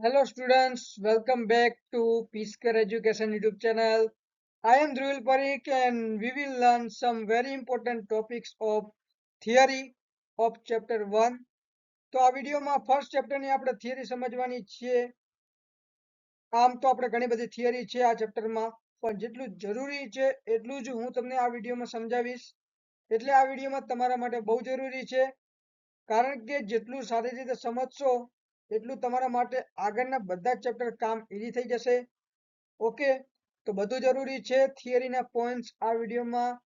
Hello students, welcome back to Peaceker Education YouTube channel. I am Dhruvil Parikh and we will learn some very important topics of theory of chapter 1. તો આ વિડીયોમાં first ચેપ્ટરની આપણે theory સમજવાની છે આમ તો આપણે ઘણી બધી થિયરી છે આ ચેપ્ટરમાં પણ જેટલું જરૂરી છે એટલું જ હું તમને આ વિડીયોમાં સમજાવીશ એટલે આ વિડીયોમાં તમારા માટે બહુ જરૂરી છે કારણ કે જેટલું સારી રીતે સમજશો એટલું તમારા માટે આગળના બધા ચેપ્ટર કામ ઈઝી થઈ જશે. ઓકે તો બધું જરૂરી છે થિયરીના પોઈન્ટ્સ આ વિડીયોમાં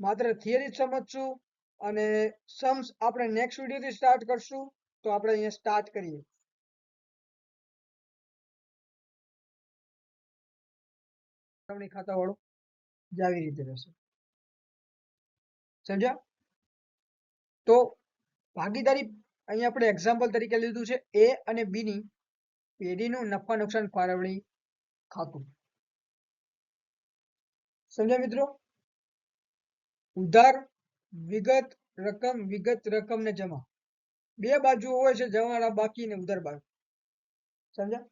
માત્ર થિયરી જ સમજશું અને સમ્સ આપણે નેક્સ્ટ વિડીયોથી સ્ટાર્ટ કરશું. તો આપણે અહીંયા સ્ટાર્ટ કરીએ. ખાતા વાળું જ આવી રીતે રહેશે. સમજ્યા? તો ભાગીદારી અહીંયા આપણે એક્ઝામ્પલ તરીકે લીધું છે એ અને બી ની પેઢીનું નફા નુકસાન ફાળવણી ખાતું. સમજ્યા મિત્રો? ઉધાર, વિગત રકમ વિગત રકમ ને જમા. બે બાજુ હોય છે જમાના બાકી ને ઉધાર બાજુ સમજ્યા?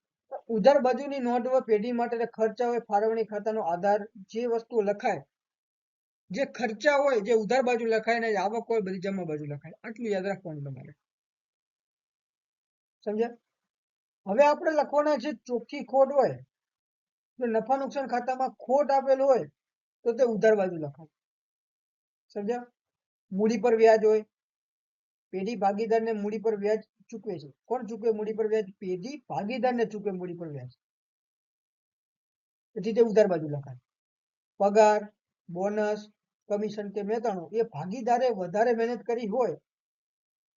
ઉધાર બાજુની નોંધ હોય પેઢી માટે ખર્ચા હોય, ફાળવણી ખાતાનો આધાર જે વસ્તુ લખાય, જે ખર્ચા હોય, જે ઉધાર બાજુ લખાય ને આવક હોય, બધી જમા બાજુ લખાય. આટલું યાદ રાખવાનું તમારે. સમજ્યા? હવે આપણે લખવાના છે ચોખ્ખી ખોટ હોય તો નફા નુકસાન ખાતામાં ખોટ આપેલું હોય, તો તે ઉધાર બાજુ લખાય સમજ્યા? મૂડી પર વ્યાજ હોય, પેઢી ભાગીદારને મૂડી પર વ્યાજ ચૂકવે છે. કોણ ચૂકવે મૂડી પર વ્યાજ? પેઢી ભાગીદારને ચૂકવે મૂડી પર વ્યાજ. તેથી તે ઉધાર બાજુ લખાય. પગાર, બોનસ, કમિશન કે મહેતાણું એ ભાગીદારે વધારે મહેનત કરી હોય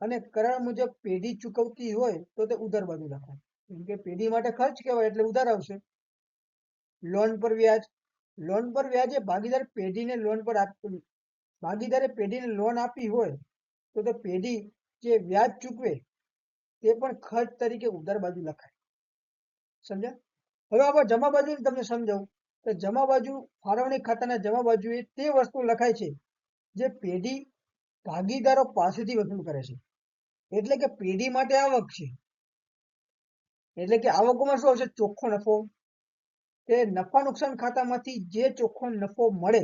અને કરાર મુજબ પેઢી ચૂકવતી હોય તો તે ઉધાર બાજુ લખાય કેમ કે પેઢી માટે ખર્ચ કહેવાય એટલે ઉધાર આવશે. લોન પર વ્યાજ. લોન પર વ્યાજે ભાગીદાર પેઢીને લોન પર આપી, ભાગીદારે પેઢીને લોન આપી હોય તો તે પેઢી જે વ્યાજ ચૂકવે તે પણ ખર્ચ તરીકે ઉધાર બાજુ લખાય. સમજ્યા? હવે આપણે જમા બાજુ તમને સમજાવું. તો જમા બાજુ, ફાળવણી ખાતાના જમા બાજુએ તે વસ્તુ લખાય છે જે પેઢી ભાગીદારો પાસેથી વસૂલ કરે છે. એટલે કે પેઢી માટે આવક છે. એટલે કે આવકોમાં શું આવશે? ચોખ્ખો નફો. તે નફા નુકસાન ખાતામાંથી જે ચોખ્ખો નફો મળે,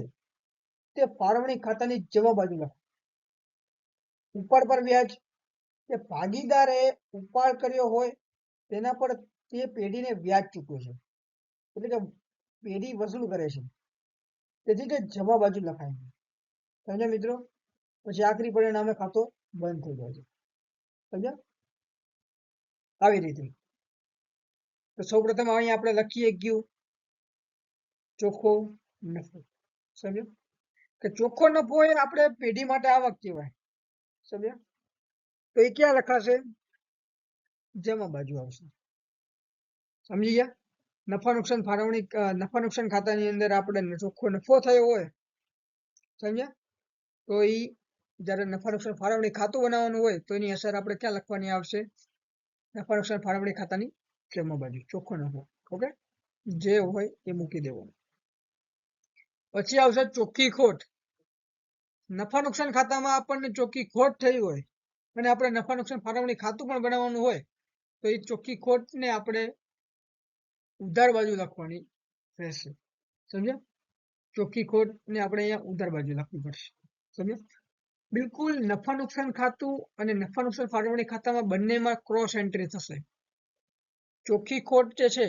તે ફાળવણી ખાતાની જમા બાજુ લખો ઉપાડ પર વ્યાજ. કે ભાગીદારે ઉપાડ કર્યો હોય, તેના પર તે પેઢીને વ્યાજ ચૂકવે છે. એટલે કે પેઢી વસૂલ કરે છે. તેથી તે જમા બાજુ લખાય છે. સમજ્યા મિત્રો? પછી આખરી પરિણામે ખાતો બંધ થઈ જાય છે. આવી રીતે. તો સૌ પ્રથમ અહીંયા આપણે લખીએ ગયું ચોખ્ખો નફો. સમજો કે ચોખ્ખો નફો એ આપણે પેઢી માટે આવક કહેવાય. સમજ્યા? તો એ ક્યાં લખાશે? જમા બાજુ આવશે. સમજી ગયા? નફા નુકસાન ફાળવણી નફા નુકસાન ખાતાની અંદર આપણે ચોખ્ખો નફો થયો હોય. સમજ્યા? તો એ જ્યારે નફા નુકસાન ફાળવણી ખાતું બનાવવાનું હોય, તો એની અસર આપણે ક્યાં લખવાની આવશે? નફા નુકસાન ફાળવણી ખાતાની જમા બાજુ, ચોખ્ખો નફો, ઓકે? જે હોય એ મૂકી દેવાનું. પછી આવશે ચોખ્ખી ખોટ. નફા નુકસાન ખાતામાં આપણને ચોખ્ખી ખોટ થઈ હોય, અને આપણે નફા નુકસાન ફાળવણી ખાતું પણ બનાવવાનું હોય, તો એ ચોખ્ખી ખોટને આપણે ઉધાર બાજુ લખવાની રહેશે. સમજ્યા? ચોખ્ખી ખોટ ને આપણે અહીંયા ઉધાર બાજુ લખવી પડશે. સમજ્યા? બિલકુલ નફા નુકસાન ખાતું અને નફા નુકસાન ફાળવણી ખાતામાં બંનેમાં ક્રોસ એન્ટ્રી થશે. ચોખ્ખી ખોટ જે છે,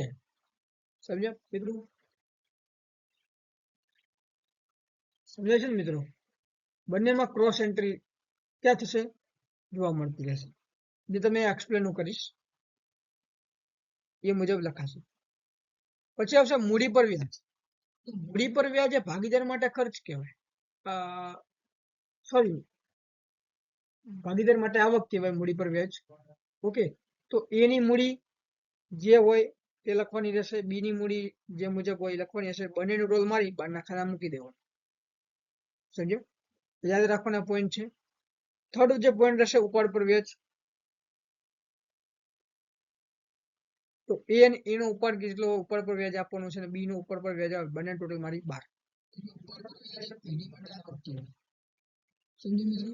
સમજ્યા મિત્રો? સમજાય છે ને મિત્રો? બંનેમાં ક્રોસ એન્ટ્રી ક્યાં થશે? જોવા મળતી રહેશે. જે તમે એક્સપ્લેન કરીશ. એ મુજબ લખાશે. પછી આવશે મૂડી પર વ્યાજ. મૂડી પર વ્યાજ એ ભાગીદાર માટે ખર્ચ કહેવાય. સોરી ભાગીદાર માટે આવક કહેવાય મૂડી પર વ્યાજ. ઓકે. તો એની મૂડી જે હોય તે લખવાની રહેશે. બી ની મૂડી જે મુજબ હોય લખવાની હશે બંનેનું રોલ મારી બારના ખાના મૂકી દેવાનું. સમજો યાદ રાખવાના પોઈન્ટ છે. થર્ડ જે પોઈન્ટ રહેશે ઉપાડ પર વ્યાજ. તો એ અને એનો ઉપાડ કેટલો ઉપાડ પર વ્યાજ આપવાનું છે બી નો ઉપર પર વ્યાજ આવે બંને ટોટલ મારી બાર. સમજો મિત્રો?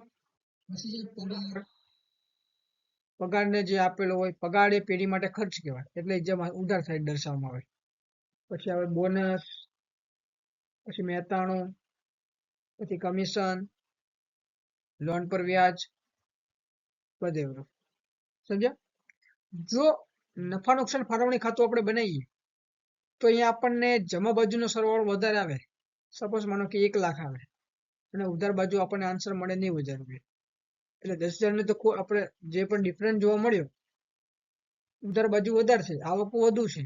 પગારને જે આપેલો હોય, પગાર એ પેઢી માટે ખર્ચ કહેવાય. એટલે જેમાં ઉધાર સાઈડ દર્શાવવામાં આવે. પછી આવે બોનસ પછી મહેતાણું, પછી કમિશન લોન પર વ્યાજ, બધે સમજ્યા? જો નફા નુકસાન ફાળવણી ખાતું આપણે બનાવીએ, તો અહીંયા આપણને જમા બાજુનો સરવાળો વધારે આવે. સપોઝ માનો કે એક લાખ આવે. અને ઉધાર બાજુ આપણને આન્સર મળે નેવું હજાર રૂપિયા. એટલે દસ હજારને તો આપણે જે પણ ડિફરન્સ જોવા મળ્યો, ઉધાર બાજુ વધારે છે આવક વધુ છે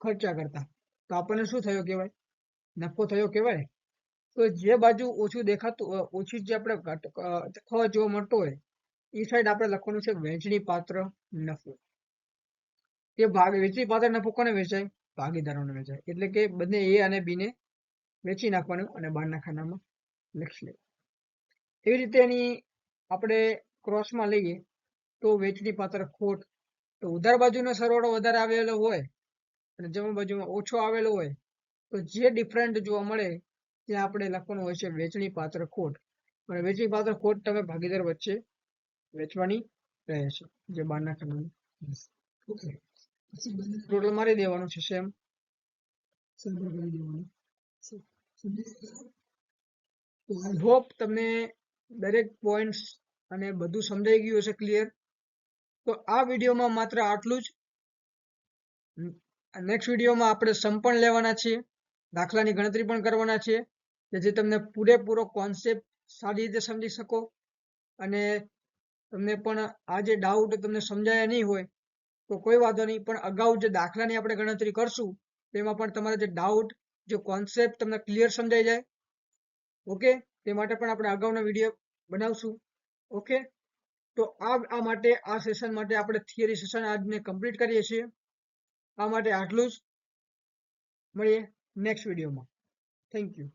ખર્ચા કરતા. તો આપણને શું થયો કહેવાય? નફો થયો કહેવાય? તો જે બાજુ ઓછું દેખાતું ઓછી જે આપણે તફાવત જોવા મળતો હોય એ સાઈડ આપણે લખવાનું છે વેચણી પાત્ર નફો. એ ભાગ, વેચણી પાત્ર નફો કોને વેચાય? ભાગીદારોને વેચાય. એટલે કે બંને એ અને બી ને વેચી નાખવાનું અને બહારના ખાનામાં લખી લેવું એવી રીતે એની આપણે ક્રોસમાં લઈએ તો વેચણી પાત્ર ખોટ, તો ઉધાર બાજુનો સરવાળો વધારે આવેલો હોય અને જમણ બાજુમાં ઓછો આવેલો હોય, તો જે ડિફરન્ટ જોવા મળે ત્યાં આપણે લખવાનું હોય છે વેચણી પાત્ર ખોટ. અને વેચણી પાત્ર ખોટ તમે ભાગીદાર વચ્ચે વેચવાની રહે છે જે બારના ખાનામાં ટોટલ મારી દેવાનું છે, સેમ? કરી આઈ હોપ તમને દરેક પોઈન્ટ્સ અને બધું સમજાઈ ગયું હશે ક્લિયર તો આ વિડીયોમાં માત્ર આટલું જ. નેક્સ્ટ વિડીયોમાં આપણે સમ પણ લેવાના છીએ, દાખલાની ગણતરી પણ કરવાના છીએ જેથી તમને પૂરેપૂરો કોન્સેપ્ટ સારી રીતે સમજી શકો અને તમને પણ આ જે ડાઉટ તમને સમજાયા નહીં હોય, તો કોઈ વાંધો નહીં, પણ અગાઉ જે દાખલાની આપણે ગણતરી કરશું, તેમાં પણ તમારા જે ડાઉટ જે કોન્સેપ્ટ તમને ક્લિયર સમજાઈ જાય. ઓકે તે માટે પણ આપણે અગાઉના વીડિયો બનાવશું. ઓકે તો આ આ માટે, આ સેશન માટે આપણે થિયરી સેશન આજને કમ્પ્લીટ કરીએ છીએ. આ માટે આટલું જ. મળીએ નેક્સ્ટ વિડીયોમાં. Thank you